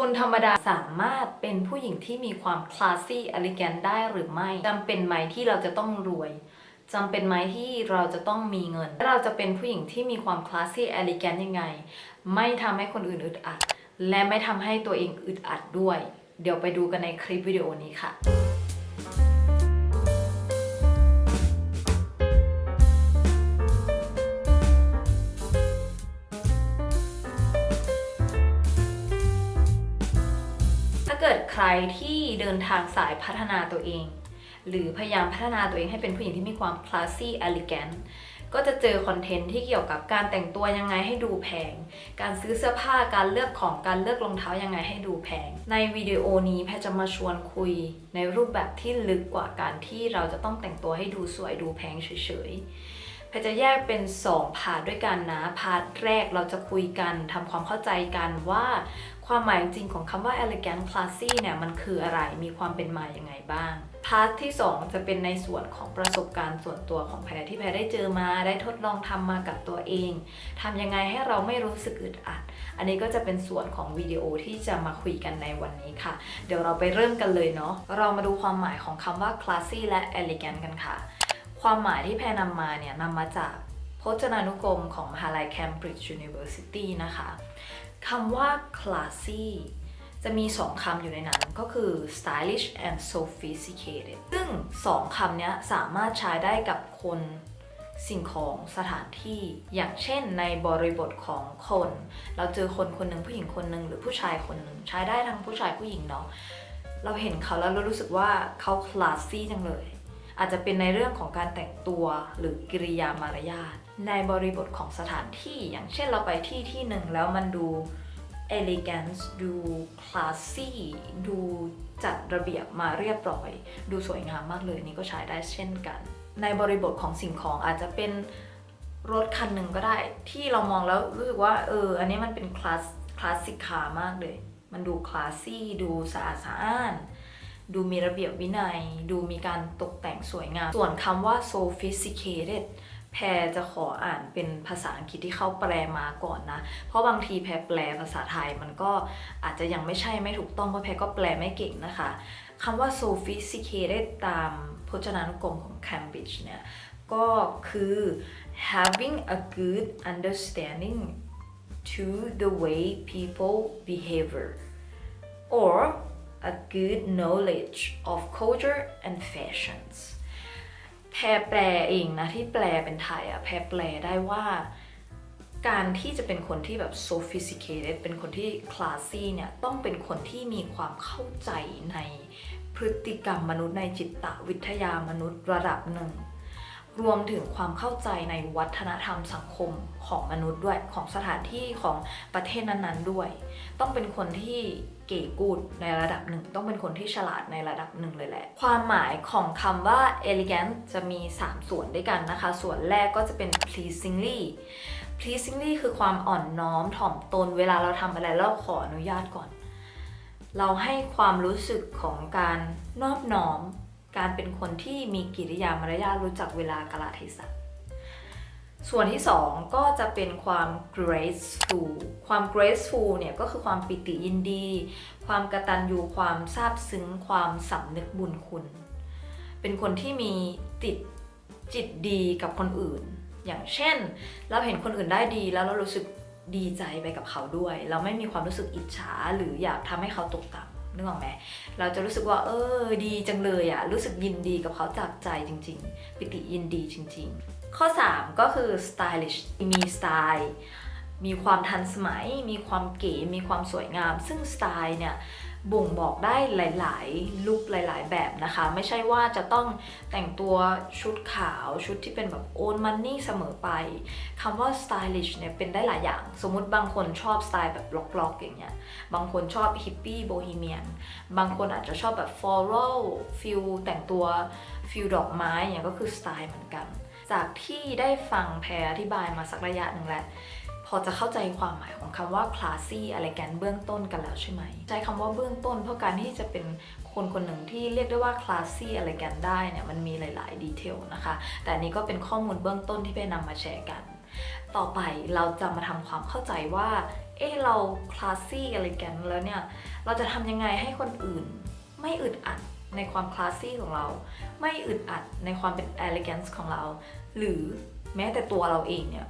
คนธรรมดาสามารถเป็นผู้หญิงที่มีความคลาสซี่อลิแกนได้หรือไม่จำเป็นไหมที่เราจะต้องรวยจำเป็นไหมที่เราจะต้องมีเงิน เราจะเป็นผู้หญิงที่มีความคลาสซี่อลิแกนยังไง ไม่ทำให้คนอื่นอึดอัด และไม่ทำให้ตัวเองอึดอัดด้วย เดี๋ยวไปดูกันในคลิปวิดีโอนี้ค่ะ ใครที่เดินทางสายพัฒนาตัวเอง หรือพยายามพัฒนาตัวเองให้เป็นผู้หญิงที่มีความคลาสซี่อ l ิแกนก็จะเจอคอนเทนต์ที่เกี่ยวกับการแต่งตัวยังไงให้ดูแพง การซื้อเสื้อผ้า การเลือกของ การเลือกรองเท้ายังไงให้ดูแพง ในวิดีโอนี้แพจะมาชวนคุย ในรูปแบบที่ลึกกว่าการที่เราจะต้องแต่งตัวให้ดูสวยดูแพงเฉยๆ แพจะแยกเป็น 2 พาร์ทด้วยกันนะ พาร์ทแรกเราจะคุยกันทำความเข้าใจกันว่า ความหมายจริงของคำว่า elegant classy เนี่ยมันคืออะไรมีความเป็นมาอย่างไงบ้าง พาร์ทที่ 2 จะเป็นในส่วนของประสบการณ์ส่วนตัวของแพรที่แพรได้เจอมาได้ทดลองทำมากับตัวเองทำยังไงให้เราไม่รู้สึกอึดอัด อันนี้ก็จะเป็นส่วนของวิดีโอที่จะมาคุยกันในวันนี้ค่ะ เดี๋ยวเราไปเริ่มกันเลยเนาะเรามาดูความหมายของคำว่า classy และ elegant กันค่ะ ความหมายที่แพรนำมาเนี่ยนำมาจากพจนานุกรมของมหาลัย Cambridge University นะคะ คำว่า classy จะมี 2คำอยู่ในนั้นก็คือ stylish and sophisticated ซึ่ง 2คำนี้สามารถใช้ได้กับคนสิ่งของสถานที่ อย่างเช่นในบริบทของคน เราเจอคนคนหนึ่งผู้หญิงคนหนึ่งหรือผู้ชายคนหนึ่งใช้ได้ทั้งผู้ชายผู้หญิงเนาะเราเห็นเขาแล้วเรารู้สึกว่าเขา classy จังเลย อาจจะเป็นในเรื่องของการแต่งตัวหรือกิริยามารยาท ในบริบทของสถานที่ อย่างเช่นเราไปที่ที่หนึ่งแล้วมันดู elegance ดู classy ดูจัดระเบียบมาเรียบร้อย ดูสวยงามมากเลยนี่ก็ใช้ได้เช่นกัน ในบริบทของสิ่งของอาจจะเป็นรถคันหนึ่งก็ได้ ที่เรามองแล้วรู้สึกว่าเอออันนี้มันเป็นคลาสคลาสสิกคามากเลย มันดูคลาสซี่ดูสะอาดสะอ้านดูมีระเบียบวินัย ดูมีการตกแต่งสวยงาม ส่วนคำว่า sophisticated แพรจะขออ่านเป็นภาษาอังกฤษที่เขาแปลมาก่อนนะ เพราะบางทีแพรแปลภาษาไทยมันก็อาจจะยังไม่ใช่ไม่ถูกต้องเพราะแพรก็แปลไม่เก่งนะคะคำว่า sophisticated ตามพจนานุกรมของ Cambridge เนี่ย ก็คือ having a good understanding to the way people behavior or a good knowledge of culture and fashions แพรแปลเองนะที่แปลเป็นไทยอะแพรแปลได้ว่าการที่จะเป็นคนที่แบบ sophisticated เป็นคนที่ classy เนี่ย ต้องเป็นคนที่มีความเข้าใจในพฤติกรรมมนุษย์ในจิตวิทยามนุษย์ระดับหนึ่ง รวมถึงความเข้าใจในวัฒนธรรมสังคมของมนุษย์ด้วยของสถานที่ของประเทศนั้นๆด้วย ต้องเป็นคนที่ เก๋กูดในระดับหนึ่ง ต้องเป็นคนที่ฉลาดในระดับหนึ่งเลยแหละ ความหมายของคำว่า elegant จะมี 3 ส่วนด้วยกันนะคะ ส่วนแรกก็จะเป็น pleasingly pleasingly คือความอ่อนน้อมถ่อมตน เวลาเราทำอะไรเราขออนุญาตก่อน เราให้ความรู้สึกของการนอบน้อม การเป็นคนที่มีกิริยามารยาทรู้จักเวลากาลเทศะ ส่วนที่ 2 ก็จะเป็นความ graceful ความ graceful เนี่ยก็คือความปิติยินดี ความกระตัญญูความซาบซึ้ง ความสำนึกบุญคุณ เป็นคนที่มีติดจิตดีกับคนอื่น อย่างเช่น เราเห็นคนอื่นได้ดีแล้วเรารู้สึกดีใจไปกับเขาด้วย เราไม่มีความรู้สึกอิจฉาหรืออยากทำให้เขาตกต่ำนึกออกไหมเราจะรู้สึกว่า เออ ดีจังเลยอะรู้สึกยินดีกับเขาจากใจจริง ๆ ปิติยินดีจริง ๆ ข้อ 3 ก็คือ stylish มีสไตล์มีความทันสมัย มีความเก๋ มีความสวยงาม ซึ่งสไตล์เนี่ยบ่งบอกได้หลาย ๆ ลุคหลาย ๆ แบบนะคะ ไม่ใช่ว่าจะต้องแต่งตัวชุดขาวชุดที่เป็นแบบโอนมันนี่เสมอไปคำว่า stylish เนี่ยเป็นได้หลายอย่าง สมมุติบางคนชอบสไตล์แบบล็อกๆอย่างเงี้ย บางคนชอบฮิปปี้โบฮีเมียน บางคนอาจจะชอบแบบ floral ฟิลแต่งตัวฟิลดอกไม้เงี้ยก็คือสไตล์เหมือนกัน จากที่ได้ฟังแพรอธิบายมาสักระยะหนึ่งแล้วพอจะเข้าใจความหมายของคำว่า classy อะไรกันเบื้องต้นกันแล้วใช่ไหม ใช้คำว่าเบื้องต้น เพราะการที่จะเป็นคนคนหนึ่งที่เรียกได้ว่า classy อะไรกันได้เนี่ยมันมีหลาย ๆ ดีเทลนะคะ แต่นี้ก็เป็นข้อมูลเบื้องต้นที่ไปนำมาแชร์กัน ต่อไปเราจะมาทำความเข้าใจว่า เอ๊ะเราคลาสซี่อะไรกันแล้วเนี่ย เราจะทำยังไงให้คนอื่นไม่อึดอัด ในความคลาสซี่ของเรา ไม่อึดอัดในความเป็น elegance ของเรา หรือแม้แต่ตัวเราเองเนี่ย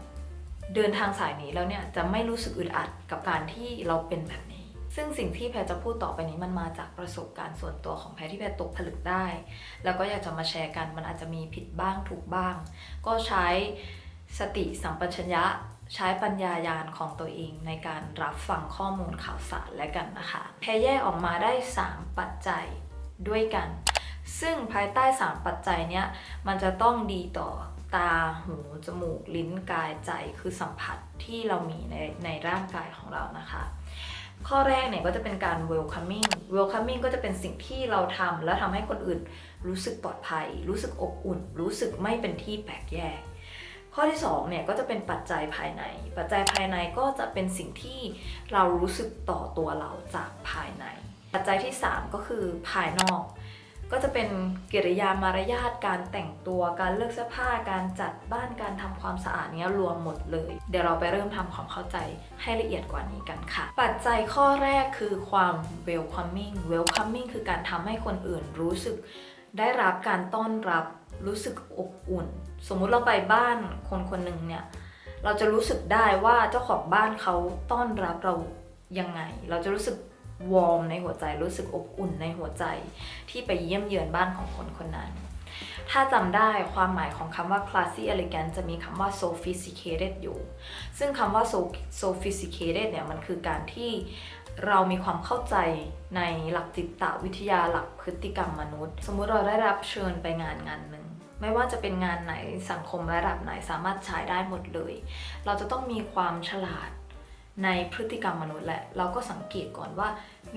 เดินทางสายนี้แล้วเนี่ยจะไม่รู้สึกอึดอัดกับการที่เราเป็นแบบนี้ ซึ่งสิ่งที่แพรจะพูดต่อไปนี้มันมาจากประสบการณ์ส่วนตัวของแพรที่แพรตกผลึกได้ แล้วก็อยากจะมาแชร์กันมันอาจจะมีผิดบ้างถูกบ้าง ก็ใช้สติสัมปชัญญะใช้ปัญญายาณของตัวเองในการรับฟังข้อมูลข่าวสารและกันนะคะ แพรแยกออกมาได้ 3 ปัจจัย ด้วยกัน ซึ่งภายใต้ 3 ปัจจัยเนี้ยมันจะต้องดีต่อตาหูจมูก ลิ้นกายใจคือสัมผัสที่เรามีในในร่างกายของเรานะคะข้อแรกเนี่ยก็จะเป็นการ welcoming welcoming ก็จะเป็นสิ่งที่เราทำแล้วทำให้คนอื่นรู้สึกปลอดภัย รู้สึกอบอุ่น รู้สึกไม่เป็นที่แปลกแยก ข้อที่2เนี่ยก็จะเป็นปัจจัยภายใน ปัจจัยภายในก็จะเป็นสิ่งที่เรารู้สึกต่อตัวเราจากภายใน ปัจจัยที่ 3 ก็คือภายนอก ก็จะเป็นกิริยามารยาทการแต่งตัวการเลือกเสื้อผ้าการจัดบ้านการทำความสะอาดเนี้ยรวมหมดเลย เดี๋ยวเราไปเริ่มทำความเข้าใจให้ละเอียดกว่านี้กันค่ะ ปัจจัยข้อแรกคือความ welcoming welcoming คือการทำให้คนอื่นรู้สึก ได้รับการต้อนรับรู้สึกอบอุ่น สมมุติเราไปบ้านคนคนหนึ่งเนี่ยเราจะรู้สึกได้ว่าเจ้าของบ้านเขาต้อนรับเรายังไง เราจะรู้สึก วอร์มในหัวใจรู้สึกอบอุ่นในหัวใจที่ไปเยี่ยมเยือนบ้านของคนคนนั้น ถ้าจำได้ความหมายของคำว่า classy elegant จะมีคำว่า sophisticated อยู่ ซึ่งคำว่า sophisticated เนี่ยมันคือการที่เรามีความเข้าใจในหลักจิตวิทยาหลักพฤติกรรมมนุษย์ สมมุติเราได้รับเชิญไปงานงานหนึ่งไม่ว่าจะเป็นงานไหนสังคมระดับไหนสามารถใช้ได้หมดเลย เราจะต้องมีความฉลาด ในพฤติกรรมมนุษย์แหละ เราก็สังเกตก่อนว่า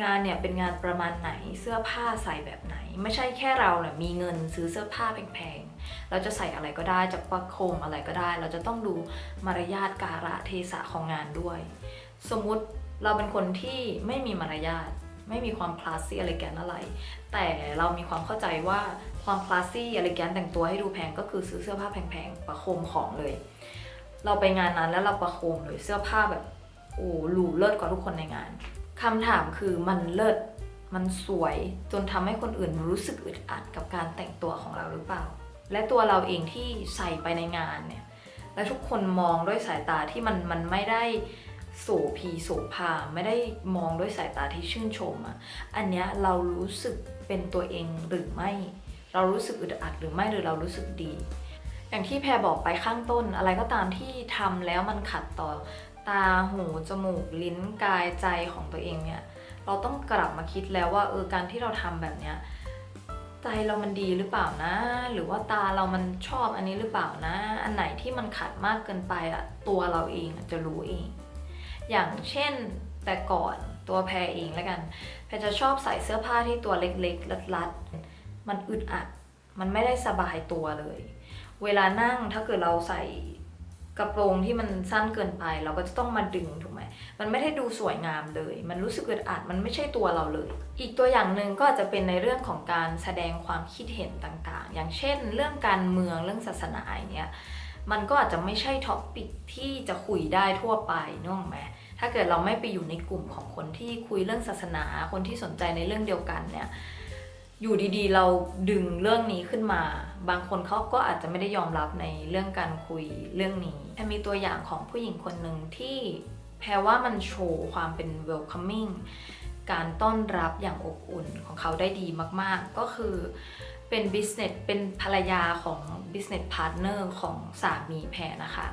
งานเนี่ยเป็นงานประมาณไหนเสื้อผ้าใส่แบบไหน ไม่ใช่แค่เราเนี่ยมีเงินซื้อเสื้อผ้าแพงๆ เราจะใส่อะไรก็ได้จะประโคมอะไรก็ได้ เราจะต้องดูมารยาทการะเทศะของงานด้วย สมมุติเราเป็นคนที่ไม่มีมารยาทไม่มีความคลาสซี่อะไรแกนอะไร แต่เรามีความเข้าใจว่าความคลาสซี่อะไรแกนแต่งตัวให้ดูแพงก็คือซื้อเสื้อผ้าแพงๆประโคมของเลย เราไปงานนั้นแล้วเราประโคมเลยเสื้อผ้าแบบ โอ้หรูเลิศกว่าทุกคนในงานคำถามคือมันเลิศมันสวยจนทำให้คนอื่นรู้สึกอึดอัดกับการแต่งตัวของเราหรือเปล่า และตัวเราเองที่ใส่ไปในงานเนี่ยและทุกคนมองด้วยสายตาที่มันมันไม่ได้โสพีโสภาไม่ได้มองด้วยสายตาที่ชื่นชมอะอันเนี้ยเรารู้สึกเป็นตัวเองหรือไม่ เรารู้สึกอึดอัดหรือไม่หรือเรารู้สึกดี อย่างที่แพรบอกไปข้างต้นอะไรก็ตามที่ทำแล้วมันขัดต่อ ตาหูจมูก ลิ้นกายใจของตัวเองเนี่ย เราต้องกลับมาคิดแล้วว่าเออการที่เราทำแบบเนี้ยใจเรามันดีหรือเปล่านะ หรือว่าตาเรามันชอบอันนี้หรือเปล่านะ อันไหนที่มันขัดมากเกินไปอะตัวเราเองจะรู้เอง อย่างเช่นแต่ก่อนตัวแพรเองแล้วกัน แพรจะชอบใส่เสื้อผ้าที่ตัวเล็กๆ รัดๆ มันอึดอัด มันไม่ได้สบายตัวเลย เวลานั่งถ้าเกิดเราใส่ กระโปรงที่มันสั้นเกินไป เราก็จะต้องมาดึงถูกไหมมันไม่ได้ดูสวยงามเลย มันรู้สึกอึดอัดมันไม่ใช่ตัวเราเลย อีกตัวอย่างหนึ่งก็อาจจะเป็นในเรื่องของการแสดงความคิดเห็นต่างๆ อย่างเช่น เรื่องการเมืองเรื่องศาสนาอย่างเงี้ยมันก็อาจจะไม่ใช่ท็อปปิกที่จะคุยได้ทั่วไปนึกออกไหมถ้าเกิดเราไม่ไปอยู่ในกลุ่มของคนที่คุยเรื่องศาสนา คนที่สนใจในเรื่องเดียวกันเนี่ย อยู่ดีๆ เราดึงเรื่องนี้ขึ้นมา บางคนเขาก็อาจจะไม่ได้ยอมรับในเรื่องการคุยเรื่องนี้แพมีตัวอย่างของผู้หญิงคนหนึ่งที่แพรว่ามันโชว์ความเป็น welcoming การต้อนรับอย่างอบอุ่นของเขาได้ดีมากๆ ก็คือเป็น business เป็นภรรยาของ business partner ของสามีแพรนะคะ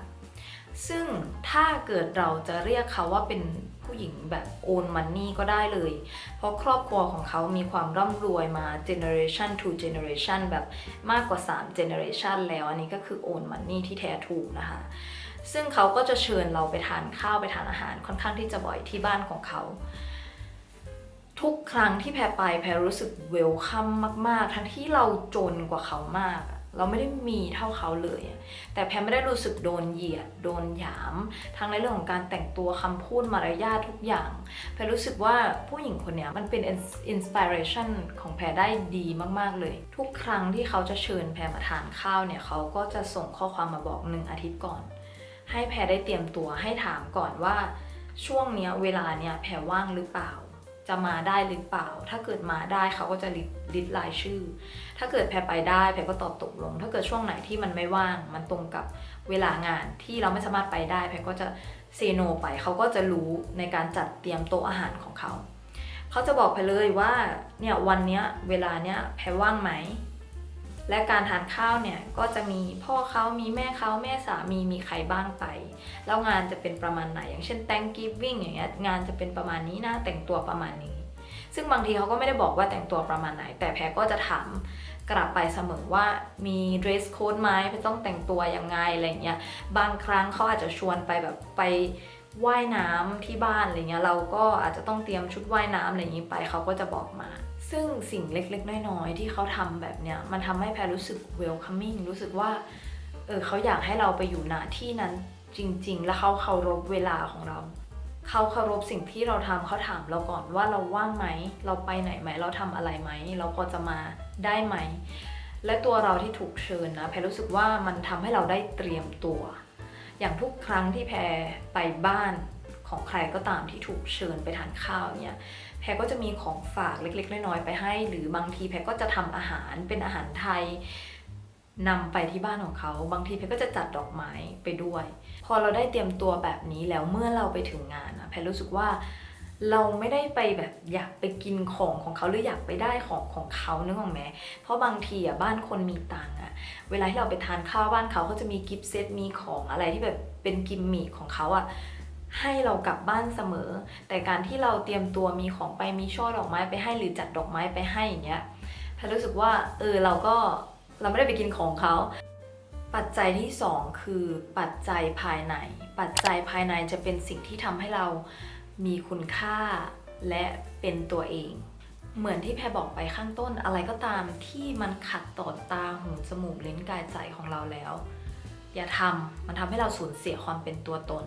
ซึ่งถ้าเกิดเราจะเรียกเขาว่าเป็น ผู้หญิงแบบโอนมันนี่ก็ได้เลย เพราะครอบครัวของเขามีความร่ำรวยมา generation to generation แบบมากกว่า 3 generation แล้วอันนี้ก็คือโอนมันนี่ที่แท้ถูกนะคะ ซึ่งเขาก็จะเชิญเราไปทานข้าวไปทานอาหารค่อนข้างที่จะบ่อยที่บ้านของเขาทุกครั้งที่แพรไปแพรรู้สึกเวลคัมมาก ๆ ทั้งที่เราจนกว่าเขามาก เราไม่ได้มีเท่าเขาเลย แต่แพรไม่ได้รู้สึกโดนเหยียด โดนหยาม ทั้งในเรื่องของการแต่งตัวคำพูดมารยาททุกอย่าง แพรรู้สึกว่าผู้หญิงคนนี้มันเป็นอินสปิเรชันของแพรได้ดีมากๆเลย ทุกครั้งที่เขาจะเชิญแพรมาทานข้าวเนี่ยเขาก็จะส่งข้อความมาบอกหนึ่งอาทิตย์ก่อน ให้แพรได้เตรียมตัวให้ถามก่อนว่า ช่วงเนี้ยเวลาเนี้ยแพรว่างหรือเปล่า จะมาได้หรือเปล่า ถ้าเกิดมาได้เขาก็จะลิดลิดรายชื่อ ถ้าเกิดแพรไปได้แพรก็ตอบตกลง ถ้าเกิดช่วงไหนที่มันไม่ว่าง มันตรงกับเวลางานที่เราไม่สามารถไปได้ แพรก็จะเซโนไป เขาก็จะรู้ในการจัดเตรียมโต๊ะอาหารของเขา เขาจะบอกแพรเลยว่าเนี่ยวันเนี้ยเวลาเนี้ยแพรว่างไหม และการทานข้าวเนี่ยก็จะมีพ่อเขามีแม่เขาแม่สามีมีใครบ้างไป แล้วงานจะเป็นประมาณไหน อย่างเช่น Thanksgiving อย่างเงี้ยงานจะเป็นประมาณนี้นะแต่งตัวประมาณนี้ ซึ่งบางทีเขาก็ไม่ได้บอกว่าแต่งตัวประมาณไหน แต่แพรก็จะถามกลับไปเสมอว่ามี dress code ไหมแพรต้องแต่งตัวยังไงอะไรเงี้ยบางครั้งเขาอาจจะชวนไปแบบไปว่ายน้ำที่บ้านอะไรเงี้ยเราก็อาจจะต้องเตรียมชุดว่ายน้ำอะไรอย่างนี้ไปเขาก็จะบอกมา ซึ่งสิ่งเล็กๆ น้อยๆ ที่เขาทำแบบเนี้ยมันทำให้แพรรู้สึก welcoming รู้สึกว่าเออเขาอยากให้เราไปอยู่ณที่นั้นจริง ๆ แล้วเขาเคารพเวลาของเรา เขาเคารพสิ่งที่เราทำเขาถามเราก่อนว่าเราว่างไหม เราไปไหนไหม เราทำอะไรไหม เราพอจะมาได้ไหม และตัวเราที่ถูกเชิญนะแพรรู้สึกว่ามันทำให้เราได้เตรียมตัว อย่างทุกครั้งที่แพรไปบ้านของใครก็ตามที่ถูกเชิญไปทานข้าวเนี่ย แพรก็จะมีของฝากเล็ก ๆ น้อยๆไปให้ หรือบางทีแพรก็จะทำอาหารเป็นอาหารไทยนำไปที่บ้านของเขา บางทีแพรก็จะจัดดอกไม้ไปด้วย พอเราได้เตรียมตัวแบบนี้แล้วเมื่อเราไปถึงงานนะแพรรู้สึกว่าเราไม่ได้ไปแบบอยากไปกินของของเขาหรืออยากไปได้ของของเขานึกออกไหมเพราะบางทีอะบ้านคนมีตังค์อะ เวลาที่เราไปทานข้าวบ้านเขาเขาจะมีกิฟต์เซตมีของอะไรที่แบบเป็นกิมมิคของเขาอะ ให้เรากลับบ้านเสมอ แต่การที่เราเตรียมตัวมีของไปมีช่อดอกไม้ไปให้หรือจัดดอกไม้ไปให้อย่างเงี้ยแพรรู้สึกว่าเออเราก็เราไม่ได้ไปกินของเขาปัจจัยที่สองคือปัจจัยภายใน ปัจจัยภายในจะเป็นสิ่งที่ทำให้เรามีคุณค่าและเป็นตัวเอง เหมือนที่แพรบอกไปข้างต้นอะไรก็ตามที่มันขัดต่อตาหูจมูกลิ้นกายใจของเราแล้ว อย่าทำมันทำให้เราสูญเสียความเป็นตัวตน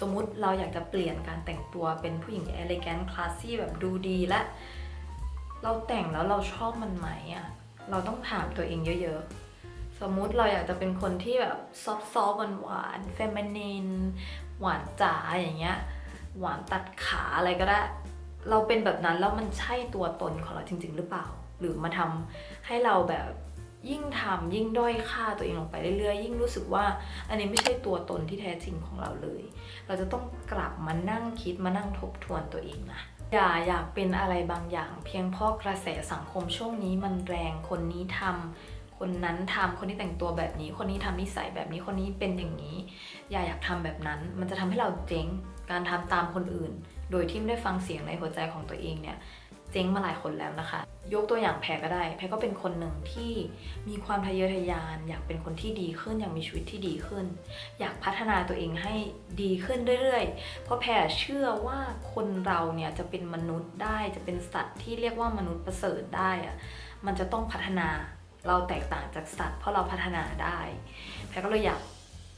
สมมุติเราอยากจะเปลี่ยนการแต่งตัวเป็นผู้หญิง elegant classy แบบดูดีและ เราแต่งแล้วเราชอบมันไหมอะ่ะเราต้องถามตัวเองเยอะๆ สมมุติเราอยากจะเป็นคนที่แบบซอฟต์ๆหวานๆ feminine หวานจ๋าอย่างเงี้ยหวานตัดขาอะไรก็ได้ เราเป็นแบบนั้นแล้วมันใช่ตัวตนของเราจริง ๆ หรือเปล่า หรือมาทำให้เราแบบ ยิ่งทำยิ่งด้อยค่าตัวเองลงไปเรื่อยๆ ยิ่งรู้สึกว่า อันนี้ไม่ใช่ตัวตนที่แท้จริงของเราเลย เราจะต้องกลับมานั่งคิดมานั่งทบทวนตัวเองนะอย่าอยากเป็นอะไรบางอย่าง เพียงเพราะกระแสสังคมช่วงนี้มันแรงคนนี้ทำคนนั้นทำคนนี้แต่งตัวแบบนี้ คนนี้ทำนิสัยแบบนี้คนนี้เป็นอย่างนี้ อย่าอยากทำแบบนั้น มันจะทำให้เราเจ๊งการทำตามคนอื่น โดยที่ไม่ได้ฟังเสียงในหัวใจของตัวเองเนี่ย เจ๊งมาหลายคนแล้วนะคะ ยกตัวอย่างแพรก็ได้ แพรก็เป็นคนหนึ่งที่มีความทะเยอทะยาน อยากเป็นคนที่ดีขึ้น อยากมีชีวิตที่ดีขึ้น อยากพัฒนาตัวเองให้ดีขึ้นเรื่อยๆ เพราะแพรเชื่อว่าคนเราเนี่ยจะเป็นมนุษย์ได้ จะเป็นสัตว์ที่เรียกว่ามนุษย์ประเสริฐได้อะมันจะต้องพัฒนา เราแตกต่างจากสัตว์ เพราะเราพัฒนาได้ แพรก็เลยอยาก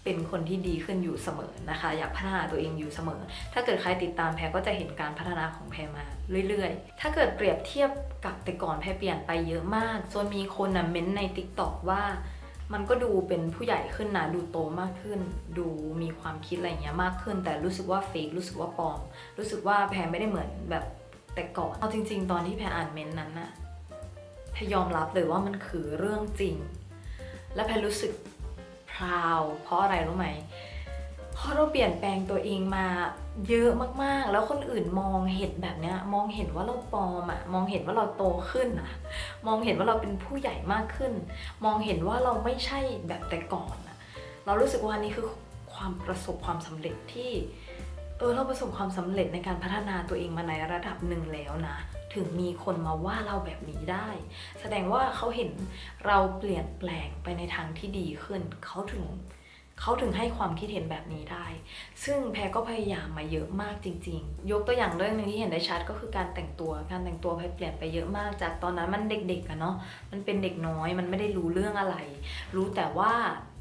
เป็นคนที่ดีขึ้นอยู่เสมอนะคะ อยากพัฒนาตัวเองอยู่เสมอ ถ้าเกิดใครติดตามแพรก็จะเห็นการพัฒนาของแพรมาเรื่อยๆ ถ้าเกิดเปรียบเทียบกับแต่ก่อนแพรเปลี่ยนไปเยอะมากจนมีคนนะเม้นต์ใน t ิ k t o k ว่ามันก็ดูเป็นผู้ใหญ่ขึ้นนะดูโตมากขึ้น ดูมีความคิดอะไรเงี้ยมากขึ้น แต่รู้สึกว่าเฟกรู้สึกว่าปลอม รู้สึกว่าแพรไม่ได้เหมือนแบบแต่ก่อนเอาจริง ๆ ตอนที่แพรอ่านเม้นต์นั้นน่ะแพรยอมรับเลยว่ามันคือเรื่องจริง และแพรรู้สึก พราว เพราะอะไรรู้ไหม เพราะเราเปลี่ยนแปลงตัวเองมาเยอะมากๆ แล้วคนอื่นมองเห็นแบบเนี้ย มองเห็นว่าเราปลอมอะมองเห็นว่าเราโตขึ้นอะมองเห็นว่าเราเป็นผู้ใหญ่มากขึ้น มองเห็นว่าเราไม่ใช่แบบแต่ก่อนอะเรารู้สึกว่าอันนี้คือความประสบความสำเร็จที่เออเราประสบความสำเร็จในการพัฒนาตัวเองมาในระดับหนึ่งแล้วนะ ถึงมีคนมาว่าเราแบบนี้ได้ แสดงว่าเขาเห็นเราเปลี่ยนแปลงไปในทางที่ดีขึ้นเขาถึงเขาถึงให้ความคิดเห็นแบบนี้ได้ ซึ่งแพรก็พยายามมาเยอะมากจริง ๆ ยกตัวอย่างเรื่องหนึ่งที่เห็นได้ชัดก็คือการแต่งตัว การแต่งตัวแพรเปลี่ยนไปเยอะมาก จากตอนนั้นมันเด็กๆอะเนาะ มันเป็นเด็กน้อย มันไม่ได้รู้เรื่องอะไร รู้แต่ว่า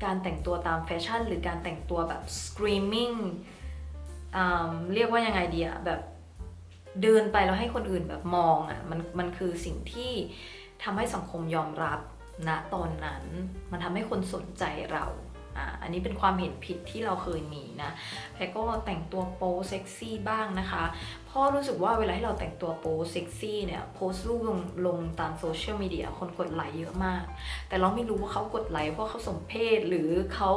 การแต่งตัวตามแฟชั่น หรือการแต่งตัวแบบ screaming เรียกว่ายังไงดีอะแบบ เดินไปแล้วให้คนอื่นแบบมองอะมันมันคือสิ่งที่ทำให้สังคมยอมรับณตอนนั้น มันทำให้คนสนใจเราอ่าอันนี้เป็นความเห็นผิดที่เราเคยมีนะแพรก็แต่งตัวโป๊เซ็กซี่บ้างนะคะเพราะรู้สึกว่าเวลาที่เราแต่งตัวโป๊เซ็กซี่เนี่ยโพสต์รูปลงลงตามโซเชียลมีเดียคนกดไลค์เยอะมาก แต่เราไม่รู้ว่าเขากดไลค์เพราะเขาสมเพศหรือเขา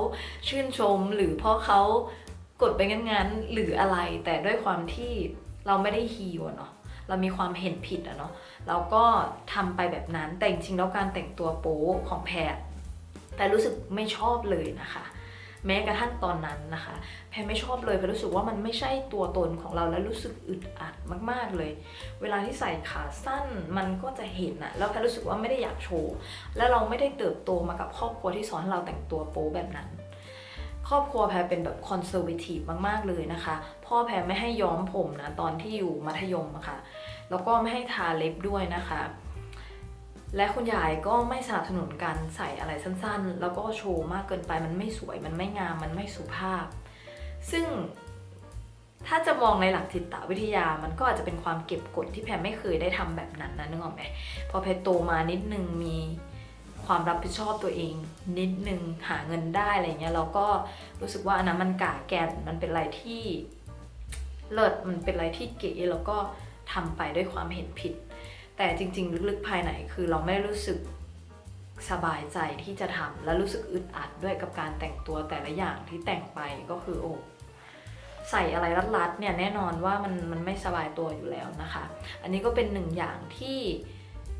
ชื่นชมหรือเพราะเขากดไปงั้นๆหรืออะไร แต่ด้วยความที่ เราไม่ได้ฮีวอะเนาะเรามีความเห็นผิดอะเนาะเราก็ทำไปแบบนั้นแต่จริงๆแล้วการแต่งตัวโป๊ของแพรแต่รู้สึกไม่ชอบเลยนะคะ แม้กระทั่งตอนนั้นนะคะ แพรไม่ชอบเลยแพรรู้สึกว่ามันไม่ใช่ตัวตนของเราและรู้สึกอึดอัดมากๆเลย เวลาที่ใส่ขาสั้นมันก็จะเห็นอะแล้วแพรรู้สึกว่าไม่ได้อยากโชว์และเราไม่ได้เติบโตมากับครอบครัวที่สอนเราแต่งตัวโป๊แบบนั้น ครอบครัวแพรเป็นแบบคอนเซอร์วทีฟมากๆเลยนะคะ พ่อแพรไม่ให้ย้อมผมนะตอนที่อยู่มัธยมอะค่ะแล้วก็ไม่ให้ทาเล็บด้วยนะคะ และคุณยายก็ไม่สนับสนุนการใส่อะไรสั้นๆ แล้วก็โชว์มากเกินไปมันไม่สวยมันไม่งามมันไม่สุภาพ ซึ่งถ้าจะมองในหลักจิตวิทยา มันก็อาจจะเป็นความเก็บกดที่แพรไม่เคยได้ทำแบบนั้นนะนึกออกไหมพอแพรโตมานิดนึงมีความรับผิดชอบตัวเอง นิดนึงหาเงินได้อะไรเงี้ยเราก็รู้สึกว่าอันนั้นมันกาแกนมันเป็นอะไรที่ เลิศมันเป็นอะไรที่เก๋แล้วก็ทำไปด้วยความเห็นผิด แต่จริง ๆ ลึกๆภายในคือเราไม่รู้สึกสบายใจที่จะทำและรู้สึกอึดอัดด้วยกับการแต่งตัวแต่ละอย่างที่แต่งไปก็คือโอ้ใส่อะไรรัดๆเนี่ยแน่นอนว่ามันมันไม่สบายตัวอยู่แล้วนะคะ อันนี้ก็เป็นหนึ่งอย่างที่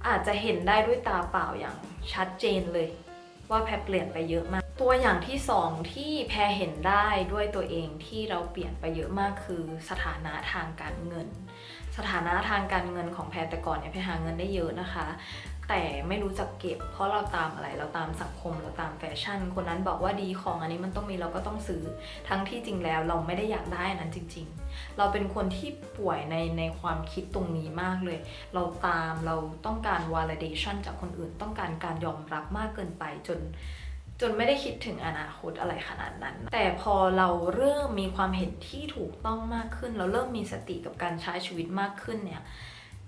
อาจจะเห็นได้ด้วยตาเปล่าอย่างชัดเจนเลย ว่าแพรเปลี่ยนไปเยอะมาก ตัวอย่างที่สองที่แพรเห็นได้ด้วยตัวเองที่เราเปลี่ยนไปเยอะมากคือสถานะทางการเงิน สถานะทางการเงินของแพรแต่ก่อนเนี่ยแพรหาเงินได้เยอะนะคะ แต่ไม่รู้จักเก็บ เพราะเราตามอะไรเราตามสังคมเราตามแฟชั่น คนนั้นบอกว่าดีของอันนี้มันต้องมีเราก็ต้องซื้อทั้งที่จริงแล้วเราไม่ได้อยากได้อันนั้นจริง ๆ เราเป็นคนที่ป่วยในในความคิดตรงนี้มากเลย เราตามเราต้องการ validation จากคนอื่น ต้องการการยอมรับมากเกินไปจน จนไม่ได้คิดถึงอนาคตอะไรขนาดนั้น แต่พอเราเริ่มมีความเห็นที่ถูกต้องมากขึ้น เราเริ่มมีสติกับการใช้ชีวิตมากขึ้นเนี่ย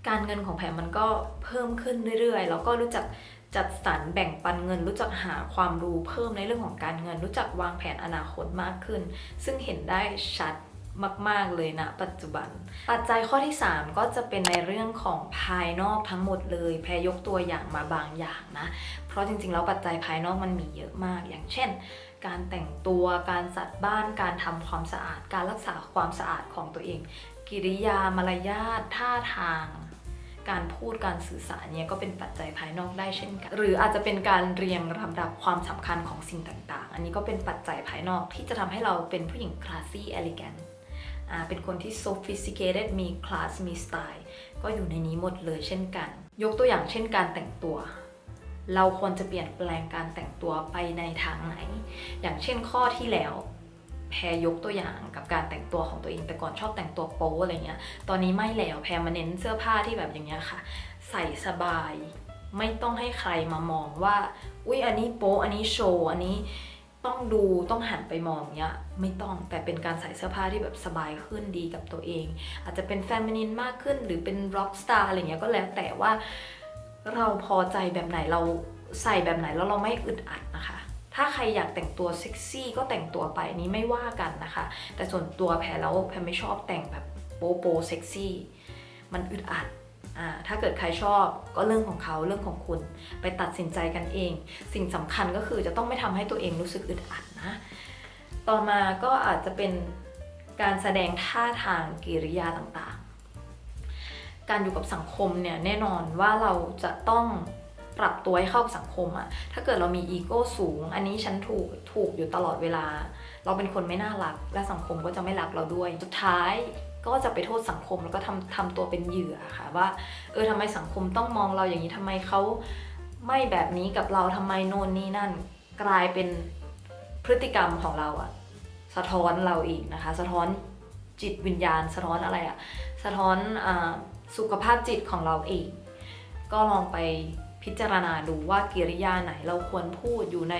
การเงินของแพรมันก็เพิ่มขึ้นเรื่อยๆ แล้วก็รู้จักจัดสรรแบ่งปันเงิน รู้จักหาความรู้เพิ่มในเรื่องของการเงิน รู้จักวางแผนอนาคตมากขึ้น ซึ่งเห็นได้ชัด มาก ๆ เลยนะปัจจุบัน ปัจจัยข้อที่ 3 ก็จะเป็นในเรื่องของภายนอกทั้งหมดเลย แพรยกตัวอย่างมาบางอย่างนะ เพราะจริง ๆ แล้วปัจจัยภายนอกมันมีเยอะมาก อย่างเช่น การแต่งตัว การจัดบ้าน การทำความสะอาด การรักษาความสะอาดของตัวเอง กิริยามารยาท ท่าทางการพูดการสื่อสารเนี่ยก็เป็นปัจจัยภายนอกได้เช่นกัน หรืออาจจะเป็นการเรียงลำดับความสำคัญของสิ่งต่างๆ อันนี้ก็เป็นปัจจัยภายนอกที่จะทำให้เราเป็นผู้หญิง classy elegant อ่า เป็นคนที่ sophisticated มี class มี style ก็อยู่ในนี้หมดเลยเช่นกัน ยกตัวอย่างเช่นการแต่งตัว เราควรจะเปลี่ยนแปลงการแต่งตัวไปในทางไหน อย่างเช่นข้อที่แล้วแพรยกตัวอย่างกับการแต่งตัวของตัวเองแต่ก่อนชอบแต่งตัวโป๊อะไรเงี้ย ตอนนี้ไม่แล้วแพรมาเน้นเสื้อผ้าที่แบบอย่างเงี้ยค่ะ ใส่สบาย ไม่ต้องให้ใครมามองว่า อุ๊ยอันนี้โป๊อันนี้โชว์อันนี้ ต้องดูต้องหันไปมองเนี้ยไม่ต้องแต่เป็นการใส่เสื้อผ้าที่แบบสบายขึ้นดีกับตัวเอง อาจจะเป็นแฟมินินมากขึ้น หรือเป็นร็อกสตาร์อะไรเงี้ยก็แล้วแต่ว่าเราพอใจแบบไหนเราใส่แบบไหนแล้วเราไม่อึดอัดนะคะ ถ้าใครอยากแต่งตัวเซ็กซี่ก็แต่งตัวไปนี้ไม่ว่ากันนะคะ แต่ส่วนตัวแพรแล้วแพรไม่ชอบแต่งแบบโป๊โปเซ็กซี่มันอึดอัด ถ้าเกิดใครชอบก็เรื่องของเขาเรื่องของคุณ ไปตัดสินใจกันเอง สิ่งสำคัญก็คือจะต้องไม่ทำให้ตัวเองรู้สึกอึดอัดนะ ต่อมาก็อาจจะเป็นการแสดงท่าทางกิริยาต่างๆ การอยู่กับสังคมเนี่ยแน่นอนว่าเราจะต้องปรับตัวให้เข้ากับสังคมอะถ้าเกิดเรามีอีโก้สูง อันนี้ฉันถูกถูกอยู่ตลอดเวลา เราเป็นคนไม่น่ารัก และสังคมก็จะไม่รักเราด้วย สุดท้าย ก็จะไปโทษสังคมแล้วก็ทำทำตัวเป็นเหยื่อค่ะว่าเออทำไมสังคมต้องมองเราอย่างนี้ทำไมเขาไม่แบบนี้กับเราทำไมโน่นนี่นั่น กลายเป็นพฤติกรรมของเราอะสะท้อนเราอีกนะคะ สะท้อนจิตวิญญาณ สะท้อนอะไรอะสะท้อนอาสุขภาพจิตของเราเอง ก็ลองไปพิจารณาดูว่ากิริยาไหนเราควรพูดอยู่ใน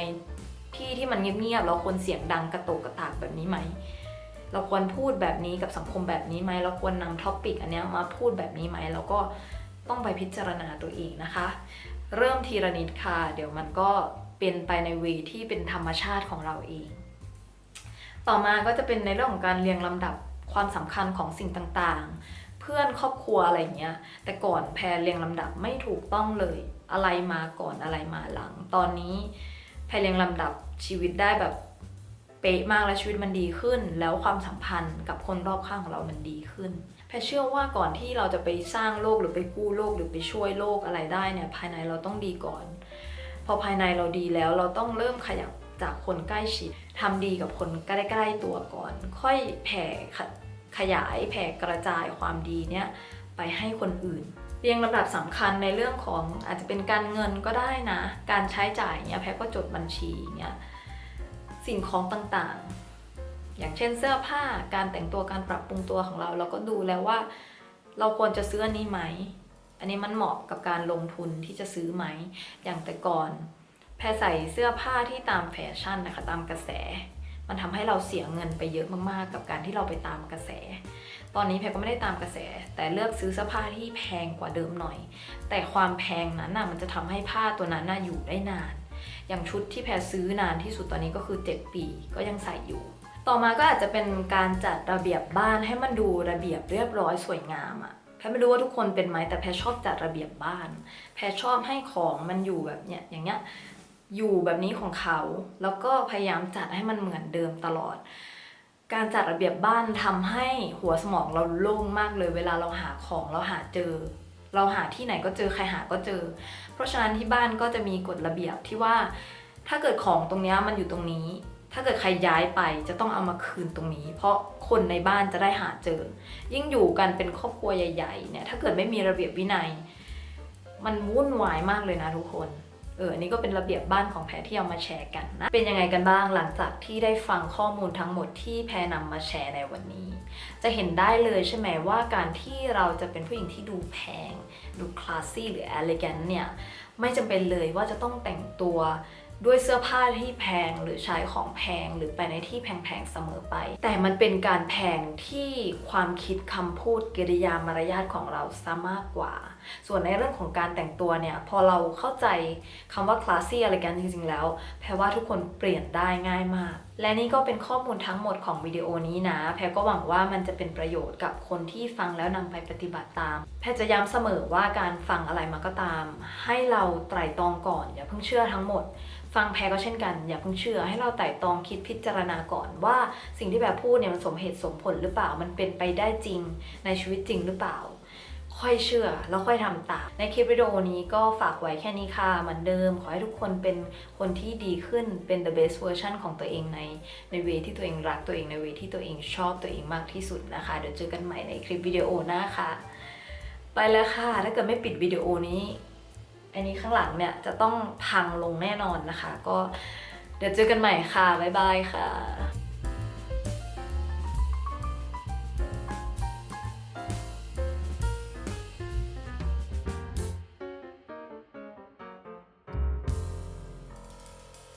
ที่ที่มันเงียบๆเราควรเสียงดังกระโตกกระตากแบบนี้ไหม เราควรพูดแบบนี้กับสังคมแบบนี้ไหมเราควรนำท็อปิกอันนี้มาพูดแบบนี้ไหมเราก็ต้องไปพิจารณาตัวเองนะคะ เริ่มทีละนิดค่ะ เดี๋ยวมันก็เป็นไปในเวที่เป็นธรรมชาติของเราเอง ต่อมาก็จะเป็นในเรื่องของการเรียงลำดับความสำคัญของสิ่งต่างๆ เพื่อนครอบครัวอะไรเงี้ย แต่ก่อนแพรเรียงลำดับไม่ถูกต้องเลย อะไรมาก่อนอะไรมาหลัง ตอนนี้แพรเรียงลำดับชีวิตได้แบบ ป๊ะมากและชีวิตมันดีขึ้น แล้วความสัมพันธ์กับคนรอบข้างของเรามันดีขึ้นแพรเชื่อว่าก่อนที่เราจะไปสร้างโลกหรือไปกู้โลกหรือไปช่วยโลกอะไรได้เนี่ยภายในเราต้องดีก่อน พอภายในเราดีแล้วเราต้องเริ่มขยับจากคนใกล้ชิดทำดีกับคนใกล้ๆตัวก่อน ค่อยแผ่ขขยายแผ่กระจายความดีเนี่ยไปให้คนอื่น เรียงลำดับสำคัญในเรื่องของอาจจะเป็นการเงินก็ได้นะ การใช้จ่ายเนี่ยแพรก็จดบัญชีเนี่ย สิ่งของต่างๆ อย่างเช่นเสื้อผ้าการแต่งตัวการปรับปรุงตัวของเรา เราก็ดูแล้วว่า เราควรจะซื้ออันนี้ไหม อันนี้มันเหมาะกับการลงทุนที่จะซื้อไหม อย่างแต่ก่อน แพรใส่เสื้อผ้าที่ตามแฟชั่นนะคะตามกระแส มันทำให้เราเสียเงินไปเยอะมากๆ กับการที่เราไปตามกระแส ตอนนี้แพรก็ไม่ได้ตามกระแส แต่เลือกซื้อเสื้อผ้าที่แพงกว่าเดิมหน่อย แต่ความแพงนั้นน่ะมันจะทำให้ผ้าตัวนั้นน่ะอยู่ได้นาน อย่างชุดที่แพรซื้อนานที่สุดตอนนี้ก็คือ 7 ปีก็ยังใส่อยู่ ต่อมาก็อาจจะเป็นการจัดระเบียบบ้านให้มันดูระเบียบเรียบร้อยสวยงามอะแพรไม่รู้ว่าทุกคนเป็นไหมแต่แพรชอบจัดระเบียบบ้าน แพรชอบให้ของมันอยู่แบบเนี้ยอย่างเงี้ยอยู่แบบนี้ของเขา แล้วก็พยายามจัดให้มันเหมือนเดิมตลอด การจัดระเบียบบ้านทำให้หัวสมองเราโล่งมากเลย เวลาเราหาของเราหาเจอ เราหาที่ไหนก็เจอใครหาก็เจอ เพราะฉะนั้นที่บ้านก็จะมีกฎระเบียบที่ว่า ถ้าเกิดของตรงนี้มันอยู่ตรงนี้ ถ้าเกิดใครย้ายไปจะต้องเอามาคืนตรงนี้ เพราะคนในบ้านจะได้หาเจอ ยิ่งอยู่กันเป็นครอบครัวใหญ่ๆเนี่ยถ้าเกิดไม่มีระเบียบวินัย มันวุ่นวายมากเลยนะทุกคน เอออันนี้ก็เป็นระเบียบบ้านของแพรที่เอามาแชร์กันนะ เป็นยังไงกันบ้างหลังจากที่ได้ฟังข้อมูลทั้งหมดที่แพรนำมาแชร์ในวันนี้ จะเห็นได้เลยใช่ไหมว่าการที่เราจะเป็นผู้หญิงที่ดูแพง ดูคลาสซี่หรือ elegant เนี่ยไม่จำเป็นเลยว่าจะต้องแต่งตัวด้วยเสื้อผ้าที่แพงหรือใช้ของแพงหรือไปในที่แพงๆเสมอไป แต่มันเป็นการแพงที่ความคิดคำพูดกิริยามารยาทของเราซะมากกว่า ส่วนในเรื่องของการแต่งตัวเนี่ย พอเราเข้าใจคำว่า classy elegant จริงๆแล้ว แพรว่าทุกคนเปลี่ยนได้ง่ายมาก และนี่ก็เป็นข้อมูลทั้งหมดของวิดีโอนี้นะ แพรก็หวังว่ามันจะเป็นประโยชน์กับคนที่ฟังแล้วนำไปปฏิบัติตาม แพรจะย้ำเสมอว่าการฟังอะไรมาก็ตาม ให้เราไตร่ตรองก่อน อย่าเพิ่งเชื่อทั้งหมดฟังแพรก็เช่นกัน อย่าเพิ่งเชื่อให้เราไต่ตรองคิดพิจารณาก่อนว่าสิ่งที่แพรพูดเนี่ยมันสมเหตุสมผลหรือเปล่ามันเป็นไปได้จริงในชีวิตจริงหรือเปล่า ค่อยเชื่อแล้วค่อยทำตาม ในคลิปวิดีโอนี้ก็ฝากไว้แค่นี้ค่ะเหมือนเดิม ขอให้ทุกคนเป็นคนที่ดีขึ้นเป็น the best version ของตัวเองในในเวที่ตัวเองรักตัวเองในเวที่ตัวเองชอบตัวเองมากที่สุดนะคะ เดี๋ยวเจอกันใหม่ในคลิปวิดีโอหน้าค่ะ ไปแล้วค่ะ ถ้าเกิดไม่ปิดวิดีโอนี้ อันนี้ข้างหลังเนี่ยจะต้องพังลงแน่นอนนะคะ ก็เดี๋ยวเจอกันใหม่ค่ะบ๊ายบายค่ะ